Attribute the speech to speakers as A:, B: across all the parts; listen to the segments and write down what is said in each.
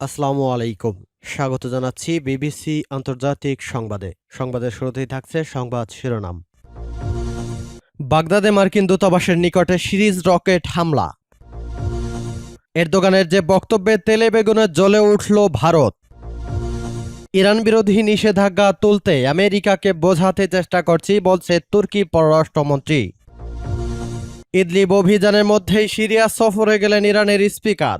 A: আসসালামু আলাইকুম। স্বাগত জানাচ্ছি বিবিসি আন্তর্জাতিক সংবাদে। সংবাদের শুরুতেই থাকছে সংবাদ শিরোনাম। বাগদাদে মার্কিন দূতাবাসের নিকটে সিরিজ রকেট হামলা। এরদোগানের যে বক্তব্যে তেলে বেগুনে জ্বলে উঠল ভারত। ইরান বিরোধী নিষেধাজ্ঞা তুলতে আমেরিকাকে বোঝাতে চেষ্টা করছি, বলছে তুর্কি পররাষ্ট্রমন্ত্রী। ইদলিব অভিযানের মধ্যেই সিরিয়া সফরে গেলেন ইরানের স্পিকার।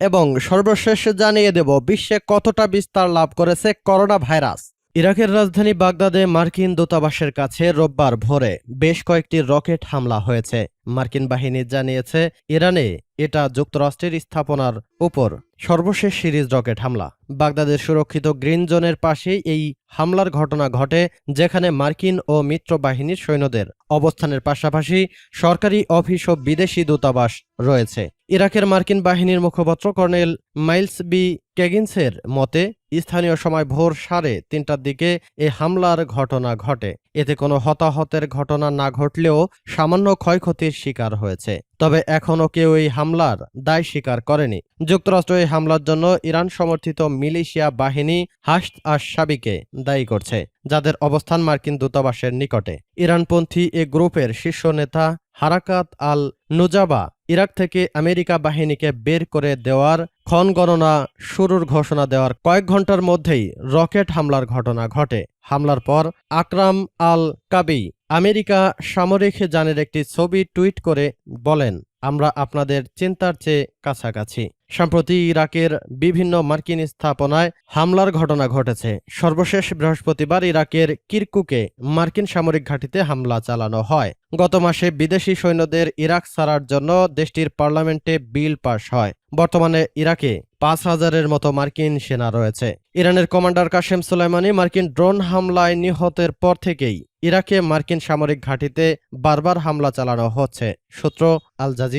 A: এবং সর্বশেষ জানিয়ে দেব, বিশ্বে কতটা বিস্তার লাভ করেছে করোনা ভাইরাস ইরাকের রাজধানী বাগদাদে মার্কিন দূতাবাসের কাছে রোববার ভোরে বেশ কয়েকটি রকেট হামলা হয়েছে। মার্কিন বাহিনী জানিয়েছে ইরানে এটা যুক্তরাষ্ট্রের স্থাপনার উপর সর্বশেষ সিরিজ রকেট হামলা। বাগদাদের সুরক্ষিত গ্রিন জোনের পাশেই এই হামলার ঘটনা ঘটে, যেখানে মার্কিন ও মিত্র বাহিনীর সৈন্যদের অবস্থানের পাশাপাশি সরকারি অফিস ও বিদেশি দূতাবাস রয়েছে। ইরাকের মার্কিন বাহিনীর মুখপাত্র কর্নেল মাইলস বি কেগিন্সের মতে, স্থানীয় সময় ভোর সাড়ে তিনটার দিকে এ হামলার ঘটনা ঘটে। এতে কোনো হতাহতের ঘটনা না ঘটলেও সামান্য ক্ষয়ক্ষতির শিকার হয়েছে। তবে এখনও কেউ এই হামলার দায় স্বীকার করেনি। যুক্তরাষ্ট্র এই হামলার জন্য ইরান সমর্থিত মিলিশিয়া বাহিনী হাসত আশ সাবিকে দায়ী করছে, যাদের অবস্থান মার্কিন দূতাবাসের নিকটে। ইরানপন্থী এ গ্রুপের শীর্ষ নেতা হারাকাত আল নুজাবা ইরাক থেকে আমেরিকা বাহিনীকে বের করে দেওয়ার ক্ষণগণনা শুরুর ঘোষণা দেওয়ার কয়েক ঘণ্টার মধ্যেই রকেট হামলার ঘটনা ঘটে। হামলার পর আকরাম আল কাবি আমেরিকা সামরিক যানের একটি ছবি টুইট করে বলেন আমরা আপনাদের চিন্তার চেয়ে কাছাকাছি। সম্প্রতি ইরাকের বিভিন্ন মার্কিন স্থাপনায় হামলার ঘটনা ঘটেছে। সর্বশেষ বৃহস্পতিবার ইরাকের কিরকুকে মার্কিন সামরিক ঘাঁটিতে হামলা চালানো হয়। গত মাসে বিদেশি সৈন্যদের ইরাক ছাড়ার জন্য দেশটির পার্লামেন্টে বিল পাশ হয়। বর্তমানে ইরাকে পাঁচ হাজারের মতো মার্কিন সেনা রয়েছে। ইরানের কমান্ডার কাশেম সুলাইমানি মার্কিন ড্রোন হামলায় নিহতের পর থেকেই ইরাকে মার্কিন সামরিক ঘাঁটিতে বারবার হামলা চালানো হচ্ছে, সূত্র আল জাজিরা।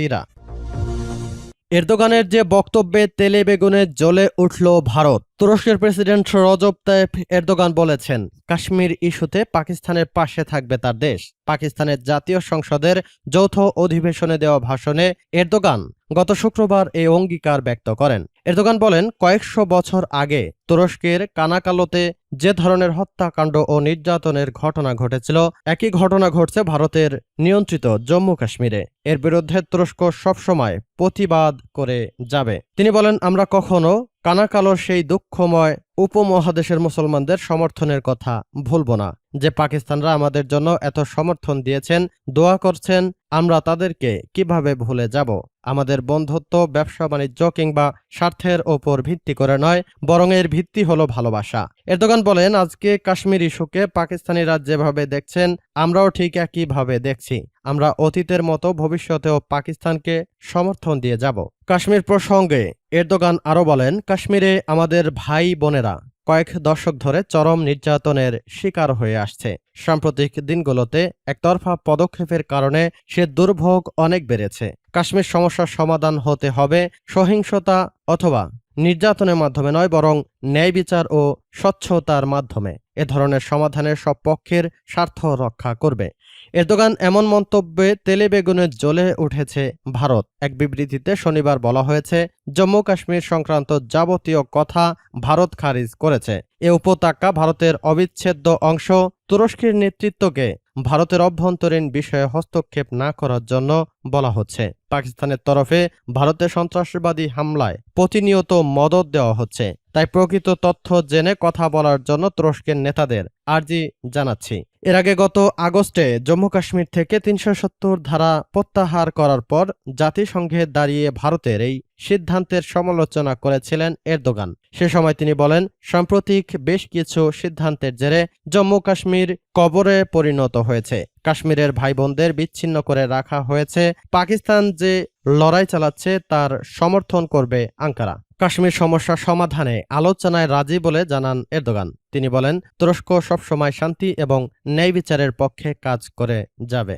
A: এরদোগানের যে বক্তব্যে তেলে বেগুনে জ্বলে উঠল ভারত, তুরস্কের প্রেসিডেন্ট রজব তাইফ এরদোগান বলেছেন, কাশ্মীর ইস্যুতে পাকিস্তানের পাশে থাকবে তার দেশ। পাকিস্তানের জাতীয় সংসদের যৌথ অধিবেশনে দেওয়া ভাষণে এরদোগান গত শুক্রবার এই অঙ্গীকার ব্যক্ত করেন। এরদোগান বলেন, কয়েকশো বছর আগে তুরস্কের কানাকালোতে যে ধরনের হত্যাকাণ্ড ও নির্যাতনের ঘটনা ঘটেছিল, একই ঘটনা ঘটছে ভারতের নিয়ন্ত্রিত জম্মু কাশ্মীরে। এর বিরুদ্ধে তুরস্ক সবসময় প্রতিবাদ করে যাবে। তিনি বলেন, আমরা কখনো কানাকালোর সেই দুঃখময় উপমহাদেশের মুসলমানদের সমর্থনের কথা ভুলব না। যে পাকিস্তানরা আমাদের জন্য এত সমর্থন দিয়েছেন, দোয়া করছেন, আমরা তাদেরকে কীভাবে ভুলে যাব? আমাদের বন্ধুত্ব ব্যবসা বাণিজ্য কিংবা স্বার্থের ওপর ভিত্তি করে নয়, বরং এর ভিত্তি হলো ভালোবাসা। এরদোগান বলেন, আজকে কাশ্মীর ইস্যুকে পাকিস্তানিরা যেভাবে দেখছেন, আমরাও ঠিক একইভাবে দেখছি। আমরা অতীতের মতো ভবিষ্যতেও পাকিস্তানকে সমর্থন দিয়ে যাব। কাশ্মীর প্রসঙ্গে এরদোগান আরও বলেন, কাশ্মীরে আমাদের ভাই বোনেরা কয়েক দশক ধরে চরম নির্যাতনের শিকার হয়ে আসছে। সাম্প্রতিক দিনগুলোতে একতরফা পদক্ষেপের কারণে সে দুর্ভোগ অনেক বেড়েছে। কাশ্মীর সমস্যার সমাধান হতে হবে সহিংসতা অথবা নির্যাতনের মাধ্যমে নয়, বরং ন্যায় বিচার ও স্বচ্ছতার মাধ্যমে। এ ধরনের সমাধানের সব পক্ষের স্বার্থ রক্ষা করবে। এরদোগান এমন মন্তব্যে তেলে বেগুনে জ্বলে উঠেছে ভারত। এক বিবৃতিতে শনিবার বলা হয়েছে, জম্মু কাশ্মীর সংক্রান্ত যাবতীয় কথা ভারত খারিজ করেছে। এ উপত্যকা ভারতের অবিচ্ছেদ্য অংশ। তুরস্কের নেতৃত্বকে ভারতের অভ্যন্তরীণ বিষয়ে হস্তক্ষেপ না করার জন্য বলা হচ্ছে। পাকিস্তানের তরফে ভারতের সন্ত্রাসবাদী হামলায় প্রতিনিয়ত মদত দেওয়া হচ্ছে। তাই প্রকৃত তথ্য জেনে কথা বলার জন্য তুরস্কের নেতাদের আর্জি জানাচ্ছি। এর আগে গত আগস্টে জম্মু কাশ্মীর থেকে তিনশো সত্তর ধারা প্রত্যাহার করার পর জাতিসংঘে দাঁড়িয়ে ভারতের এই সিদ্ধান্তের সমালোচনা করেছিলেন এরদোগান। সে সময় তিনি বলেন, সাম্প্রতিক বেশ কিছু সিদ্ধান্তের জেরে জম্মু কাশ্মীর কবরে পরিণত হয়েছে। কাশ্মীরের ভাই বোনদের বিচ্ছিন্ন করে রাখা হয়েছে। পাকিস্তান যে লড়াই চালাচ্ছে তার সমর্থন করবে আঙ্কারা। কাশ্মীর সমস্যা সমাধানে আলোচনায় রাজি বলে জানান এরদোগান। তিনি বলেন, তুরস্ক সবসময় শান্তি এবং ন্যায় বিচারের পক্ষে কাজ করে যাবে।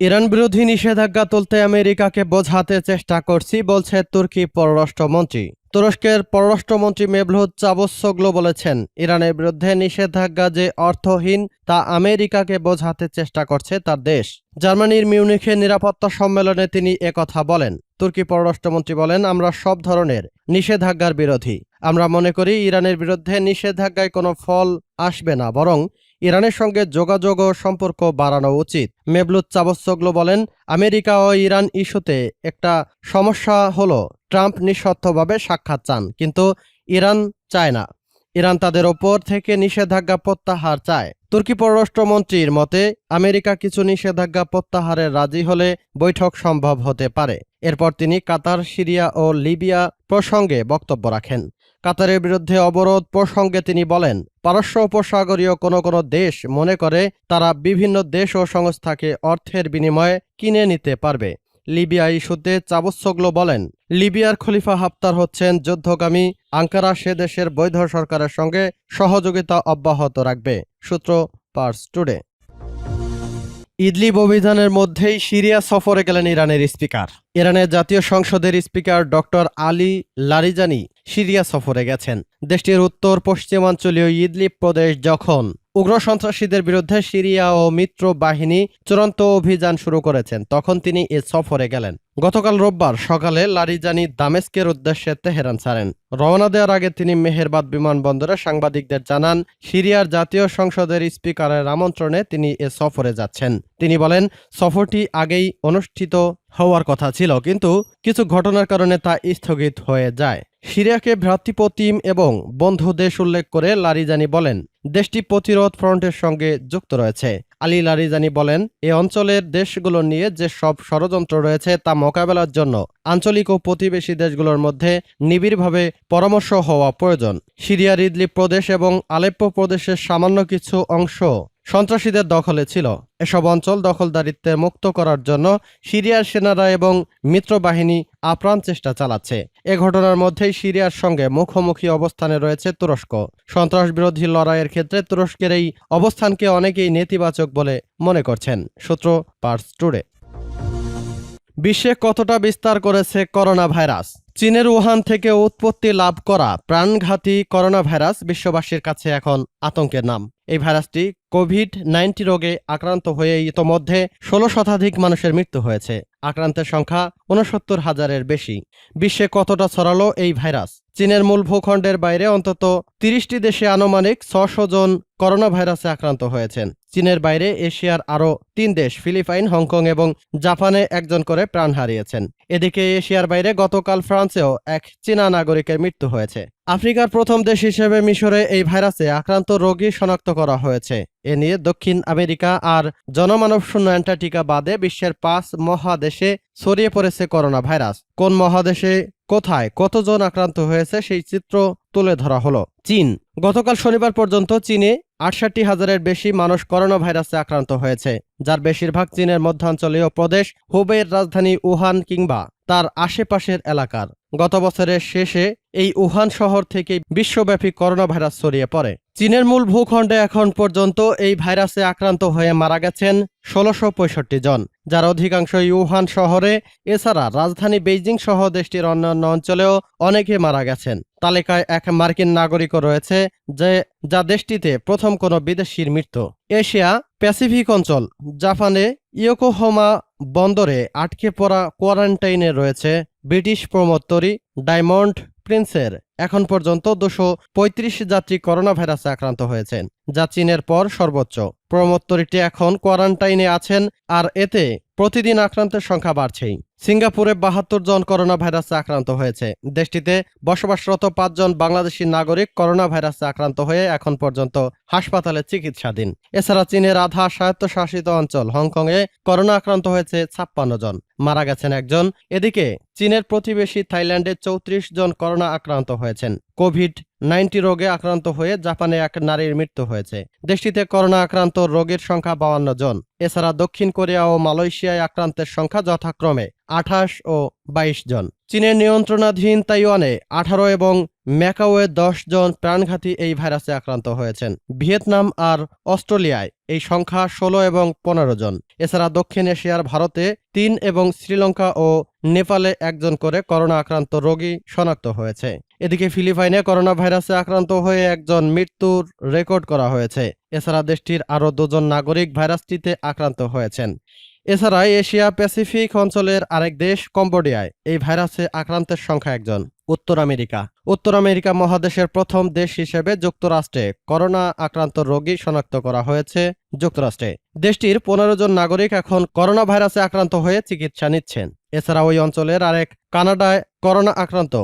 A: ইরান বিরোধী নিষেধাজ্ঞা তুলতে আমেরিকাকে বোঝাতে চেষ্টা করছি, বলছে তুর্কি পররাষ্ট্রমন্ত্রী। তুরস্কের পররাষ্ট্রমন্ত্রী মেভলুদ চাবুসোগলো বলেছেন, ইরানের বিরুদ্ধে নিষেধাজ্ঞা যে অর্থহীন তা আমেরিকাকে বোঝাতে চেষ্টা করছে তার দেশ। জার্মানির মিউনিখে নিরাপত্তা সম্মেলনে তিনি একথা বলেন, তুর্কি পররাষ্ট্রমন্ত্রী বলেন, আমরা সব ধরনের নিষেধাজ্ঞার বিরোধী। আমরা মনে করি ইরানের বিরুদ্ধে নিষেধাজ্ঞায় কোনো ফল আসবে না, বরং ইরানের সঙ্গে যোগাযোগ ও সম্পর্ক বাড়ানো উচিত। মেবলুত চাবসোগলো বলেন, আমেরিকা ও ইরান ইস্যুতে একটা সমস্যা হলো, ট্রাম্প নিঃশর্তভাবে সাক্ষাৎ চান, কিন্তু ইরান চায় না। ইরান তাদের ওপর থেকে নিষেধাজ্ঞা প্রত্যাহার চায়। তুর্কি পররাষ্ট্রমন্ত্রীর মতে, আমেরিকা কিছু নিষেধাজ্ঞা প্রত্যাহারে রাজি হলে বৈঠক সম্ভব হতে পারে। এরপর তিনি কাতার, সিরিয়া ও লিবিয়া প্রসঙ্গে বক্তব্য রাখেন। কাতারের বিরুদ্ধে অবরোধ প্রসঙ্গে তিনি বলেন, পারস্য উপসাগরীয় কোনো কোনো দেশ মনে করে তারা বিভিন্ন দেশ ও সংস্থাকে অর্থের বিনিময়ে কিনে নিতে পারবে। লিবিয়া ইস্যুতে চাবুসোগলো বলেন, লিবিয়ার খলিফা হাফতার হচ্ছেন যুদ্ধগামী, আঙ্কারা সে দেশের বৈধ সরকারের সঙ্গে সহযোগিতা অব্যাহত রাখবে। সূত্র পার্স টুডে। ইদলিব অভিযানের মধ্যেই সিরিয়া সফরে গেলেন ইরানের স্পিকার। ইরানের জাতীয় সংসদের speaker doctor Ali Larijani Syria সফরে গেছেন। দেশটির উত্তর পশ্চিমাঞ্চলীয় ইদলিব প্রদেশ যখন উগ্র সন্ত্রাসীদের বিরুদ্ধে সিরিয়া ও মিত্র বাহিনী চূড়ান্ত অভিযান শুরু করেছেন, তখন তিনি এ সফরে গেলেন। গতকাল রোববার সকালে লারিজানি দামেস্কের উদ্দেশ্যে তেহরান ছাড়েন। রওনা দেওয়ার আগে তিনি মেহেরবাদ বিমানবন্দরে সাংবাদিকদের জানান, সিরিয়ার জাতীয় সংসদের স্পিকারের আমন্ত্রণে তিনি এ সফরে যাচ্ছেন। তিনি বলেন, সফরটি আগেই অনুষ্ঠিত হওয়ার কথা ছিল, কিন্তু কিছু ঘটনার কারণে তা স্থগিত হয়ে যায়। সিরিয়াকে ভ্রাতৃপ্রতিম এবং বন্ধু দেশ উল্লেখ করে লারিজানি বলেন, দেশটি প্রতিরোধ ফ্রন্টের সঙ্গে যুক্ত রয়েছে। আলী লারিজানি বলেন, এ অঞ্চলের দেশগুলো নিয়ে যে সব ষড়যন্ত্র রয়েছে তা মোকাবেলার জন্য আঞ্চলিক ও প্রতিবেশী দেশগুলোর মধ্যে নিবিড়ভাবে পরামর্শ হওয়া প্রয়োজন। সিরিয়ার ইদলি প্রদেশ এবং আলেপ্পো প্রদেশের সামান্য কিছু অংশ সন্ত্রাসীদের দখলে ছিল। এসব অঞ্চল দখলদারিত্বে মুক্ত করার জন্য সিরিয়ার সেনারা এবং মিত্রবাহিনী আপ্রাণ চেষ্টা চালাচ্ছে। এ ঘটনার মধ্যেই সিরিয়ার সঙ্গে মুখোমুখি অবস্থানে রয়েছে তুরস্ক। সন্ত্রাস বিরোধী লড়াইয়ের ক্ষেত্রে তুরস্কের এই অবস্থানকে অনেকেই নেতিবাচক বলে মনে করছেন। সূত্র পার্স টুডে। বিশ্বে কতটা বিস্তার করেছে করোনা ভাইরাস চীনের উহান থেকে উৎপত্তি লাভ করা প্রাণঘাতী করোনা ভাইরাস বিশ্ববাসীর কাছে এখন আতঙ্কের নাম। এই ভাইরাসটি কোভিড নাইন্টি রোগে আক্রান্ত হয়ে ইতোমধ্যে ষোলো শতাধিক মানুষের মৃত্যু হয়েছে। আক্রান্তের সংখ্যা উনসত্তর হাজারের বেশি। বিশ্বে কতটা ছড়ালো এই ভাইরাস? চীনের মূল ভূখণ্ডের বাইরে অন্তত তিরিশটি দেশে আনুমানিক ছশো জন করোনা ভাইরাসে আক্রান্ত হয়েছেন। চীনের বাইরে এশিয়ার আরও তিন দেশ, ফিলিপাইন, হংকং এবং জাপানে একজন করে প্রাণ হারিয়েছেন। এদিকে এশিয়ার বাইরে গতকাল ফ্রান্সেও এক চীনা নাগরিকের মৃত্যু হয়েছে। আফ্রিকার প্রথম দেশ হিসেবে মিশরে এই ভাইরাসে আক্রান্ত রোগী শনাক্ত করা হয়েছে। এ নিয়ে দক্ষিণ আমেরিকা আর জনমানব শূন্য অ্যান্টার্কটিকা বাদে বিশ্বের পাঁচ মহাদেশে ছড়িয়ে পড়েছে করোনা ভাইরাস। কোন মহাদেশে কোথায় কতজন আক্রান্ত হয়েছে সেই চিত্র তুলে ধরা হলো। চীন। গতকাল শনিবার পর্যন্ত চীনে আটষট্টি হাজারের বেশি মানুষ করোনা ভাইরাসে আক্রান্ত হয়েছে, যার বেশিরভাগ চীনের মধ্যাঞ্চলীয় প্রদেশ হুবেইয়ের রাজধানী উহান কিংবা তার আশেপাশের এলাকার। গত বছরের শেষে এই উহান শহর থেকে বিশ্বব্যাপী করোনা ভাইরাস ছড়িয়ে পড়ে। চীনের মূল ভূখণ্ডে এখন পর্যন্ত এই ভাইরাসে আক্রান্ত হয়ে মারা গেছেন ষোলোশো পঁয়ষট্টি জন, যার অধিকাংশই উহান শহরে, এছাড়া রাজধানী বেইজিং সহ দেশটির অন্যান্য অঞ্চলেও অনেকে মারা গেছেন। তালিকায় এক মার্কিন নাগরিকও রয়েছে যে, যা দেশটিতে প্রথম কোনো বিদেশির মৃত্যু। এশিয়া প্যাসিফিক অঞ্চল, জাপানে ইয়োকোহোমা বন্দরে আটকে পড়া কোয়ারেন্টাইনে রয়েছে ব্রিটিশ প্রমোত্তরী ডায়মন্ড প্রিন্সের। এখন পর্যন্ত দুশো পঁয়ত্রিশ যাত্রী করোনা ভাইরাসে আক্রান্ত হয়েছেন, যা চীনের পর সর্বোচ্চ। প্রমোত্তরীটি এখন কোয়ারেন্টাইনে আছেন, আর এতে প্রতিদিন আক্রান্তের সংখ্যা বাড়ছেই। সিঙ্গাপুরে বাহাত্তর জন করোনা ভাইরাসে আক্রান্ত হয়েছে। দেশটিতে বসবাসরত পাঁচজন বাংলাদেশি নাগরিক করোনা ভাইরাসে আক্রান্ত হয়ে এখন পর্যন্ত হাসপাতালে চিকিৎসাধীন। এছাড়া চীনের আধা স্বায়ত্তশাসিত অঞ্চল হংকংয়ে করোনা আক্রান্ত হয়েছে ছাপ্পান্ন জন। মারা গেছেন একজন। এদিকে চীনের প্রতিবেশী থাইল্যান্ডে চৌত্রিশ জন করোনা আক্রান্ত হয়েছেন। কোভিড নাইন্টি রোগে আক্রান্ত হয়ে জাপানে এক নারীর মৃত্যু হয়েছে। দেশটিতে করোনা আক্রান্ত রোগীর সংখ্যা বাউান্ন জন। এছাড়া দক্ষিণ কোরিয়া ও মালয়েশিয়ায় আক্রান্তের সংখ্যা যথাক্রমে আঠাশ ও বাইশ জন। চীনের নিয়ন্ত্রণাধীন তাইওয়ানে আঠারো এবং ম্যাকাওয়ে দশ জন প্রাণঘাতী এই ভাইরাসে আক্রান্ত হয়েছেন। ভিয়েতনাম আর অস্ট্রেলিয়ায় এই সংখ্যা ষোলো এবং পনেরো জন। এছাড়া দক্ষিণ এশিয়ার ভারতে তিন এবং শ্রীলঙ্কা ও নেপালে একজন করে করোনা আক্রান্ত রোগী শনাক্ত হয়েছে। এদিকে ফিলিপাইনে করোনা ভাইরাসে আক্রান্ত হয়ে একজন মৃত্যুর রেকর্ড করা হয়েছে। এছাড়া দেশটির আরও দুজন নাগরিক ভাইরাসটিতে আক্রান্ত হয়েছেন। এছাড়া এশিয়া প্যাসিফিক অঞ্চলের আরেক দেশ কম্বোডিয়ায়। এই ভাইরাসে আক্রান্তের সংখ্যা একজন, উত্তর আমেরিকা। উত্তর আমেরিকা মহাদেশের প্রথম দেশ হিসেবে যুক্তরাষ্ট্রে করোনা আক্রান্ত রোগী শনাক্ত করা হয়েছে যুক্তরাষ্ট্রে। দেশটির পনেরো জন নাগরিক এখন করোনা ভাইরাসে আক্রান্ত হয়ে চিকিৎসা নিচ্ছেন। এছাড়া ওই অঞ্চলের আরেক কানাডায় করোনা আক্রান্ত,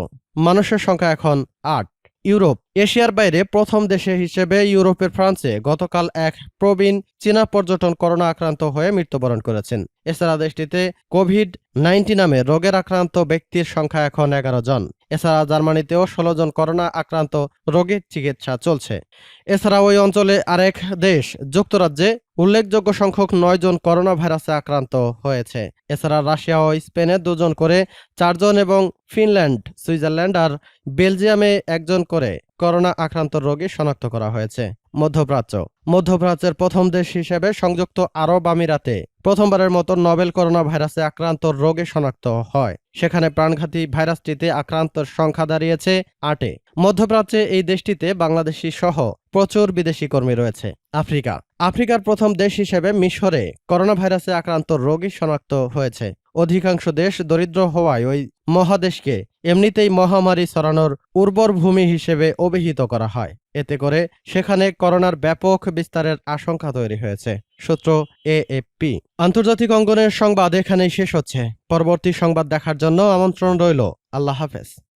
A: মানুষের সংখ্যা এখন আট। ইউরোপ। এশিয়ার বাইরে প্রথম দেশে হিসেবে ইউরোপের ফ্রান্সে গতকাল এক প্রবীণ চীনা পর্যটন করোনা আক্রান্ত হয়ে মৃত্যুবরণ করেছেন। এছাড়া দেশটিতে কোভিড নাইন্টিন নামে রোগের আক্রান্ত ব্যক্তির সংখ্যা এখন এগারো জন। এছাড়া জার্মানিতেও ষোলো জন করোনা আক্রান্ত রোগীর চিকিৎসা চলছে। এছাড়া ওই অঞ্চলে আরেক দেশ, যুক্তরাজ্যে উল্লেখযোগ্য সংখ্যক নয় জন করোনা ভাইরাসে আক্রান্ত হয়েছে। এছাড়া রাশিয়া ও স্পেনে দুজন করে, চারজন এবং ফিনল্যান্ড, সুইজারল্যান্ড আর বেলজিয়ামে একজন করে করোনা আক্রান্ত রোগী শনাক্ত করা হয়েছে। মধ্যপ্রাচ্য। মধ্যপ্রাচ্যের প্রথম দেশ হিসেবে সংযুক্ত আরব আমিরাতে প্রথমবারের মতো নভেল করোনা ভাইরাসে আক্রান্ত রোগে শনাক্ত হয়। সেখানে প্রাণঘাতী ভাইরাসটিতে আক্রান্তর সংখ্যা দাঁড়িয়েছে আটে। মধ্যপ্রাচ্যে এই দেশটিতে বাংলাদেশি সহ প্রচুর বিদেশি কর্মী রয়েছে। আফ্রিকা। আফ্রিকার প্রথম দেশ হিসেবে মিশরে করোনা ভাইরাসে আক্রান্ত রোগী শনাক্ত হয়েছে। অধিকাংশ দেশ দরিদ্র হওয়ায় ওই মহাদেশকে এমনিতেই মহামারী ছড়ানোর উর্বর ভূমি হিসেবে অভিহিত করা হয়। এতে করে সেখানে করোনার ব্যাপক বিস্তারের আশঙ্কা তৈরি হয়েছে, সূত্র এএফপি। আন্তর্জাতিক অঙ্গনের সংবাদ এখানেই শেষ হচ্ছে। পরবর্তী সংবাদ দেখার জন্য আমন্ত্রণ রইল। আল্লাহ হাফেজ।